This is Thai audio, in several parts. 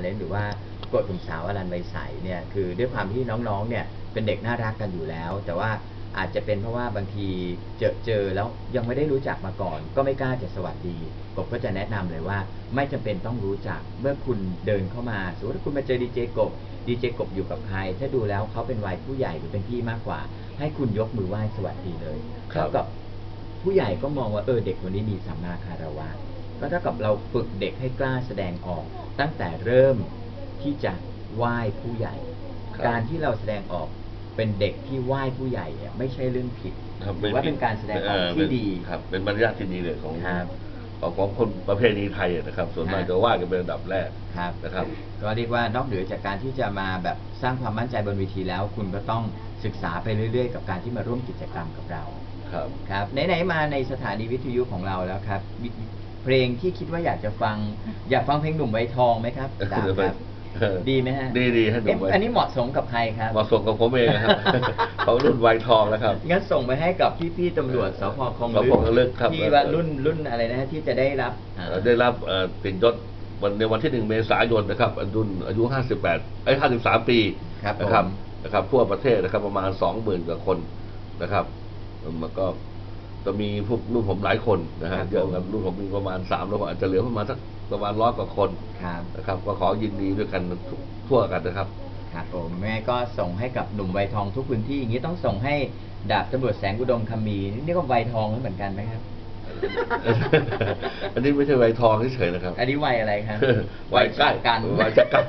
เลนหรือว่ากฎกลุ่มสาวอรันใบใสเนี่ยคือด้วยความที่น้องๆเนี่ยเป็นเด็กน่ารักกันอยู่แล้ว แต่ว่าอาจจะเป็นเพราะว่าบางทีเจอเจอแล้วยังไม่ได้รู้จักมาก่อน ก็ไม่กล้าจะสวัสดีกบก็จะแนะนำเลยว่า ไม่จำเป็นต้องรู้จักเมื่อคุณเดินเข้ามาสมมติว่าคุณมาเจอดีเจกบดีเจกบอยู่กับใคร ถ้าดูแล้วเขาเป็นวัยผู้ใหญ่หรือเป็นพี่มากกว่า ให้คุณยกมือไหว้สวัสดีเลยครับเท่ากับผู้ใหญ่ก็มองว่าเออเด็กคนนี้มีสัมมาคารวะ ก็เท่ากับเราฝึกเด็กให้กล้าแสดงออก ตั้งแต่เริ่มที่จะไหว้ผู้ใหญ่ ครับการที่เราแสดงออกเป็นเด็กที่ไหว้ผู้ใหญ่เนี่ยไม่ใช่เรื่องผิดครับถือว่าเป็นการแสดงออกที่ดี ครับ เป็นมารยาทที่ดีเลยของครับของของคนประเภทนี้ไทยนะครับ ส่วนมากครับจะว่ากันเป็นอันดับแรกครับนะครับ ก็เรียกว่านอกเหนือจากการที่จะมาแบบสร้างความมั่นใจบนเวทีแล้ว คุณก็ต้องศึกษาไปเรื่อยๆ กับการที่มาร่วมกิจกรรมกับเรา ครับ ครับไหนๆมาในสถานีวิทยุของเราแล้วครับวิ เพลงที่คิดว่าอยากจะฟัง อยากฟังเพลงหนุ่มใบทองไหมครับดาบครับเออดีไหมฮะดีดีให้หนุ่มเอ๊ะไว้อันนี้เหมาะสมกับใครครับเหมาะสมกับผมเองนะครับเขารุ่นวัยทองแล้วครับงั้นส่งไปให้กับพี่ๆตำรวจสพคลองสพคลองลึกครับที่ว่ารุ่นรุ่นอะไรนะฮะที่จะได้รับอ่าเอ่อได้รับเอ่อติดยศวันในวันที่หนึ่งเมษายนนะครับอันรุ่นอายุ 58ไอ้ย53 ปีครับนะครับผมนะครับทั่วประเทศนะครับประมาณ 20,000กว่าคนนะครับมันก็ จะมีพวกรุ่นผมหลายคนนะฮะครับเยอะผมครับรุ่นผมมีประมาณ3แล้วก็อาจจะเหลือประมาณสักประมาณร้อยกว่าคนครับนะครับ ก็ขอยินดีด้วยกันทุกทั่วกันนะครับครับผมแม่ก็ส่งให้กับหนุ่มใบทองทุกพื้นที่อย่างนี้ต้องส่งให้ดาบตำรวจแสงอุดมคำมีนี่ก็ใบทองเหมือนกันไหมครับ อันนี้ไม่ใช่วัยทองเฉยๆนะครับ อันนี้วัยอะไรครับวัยใกล้ชะกันวัยชะกัน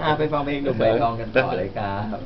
อ่าไปฟังเพลงหนุ่มใบทองกันต่อเลยครับ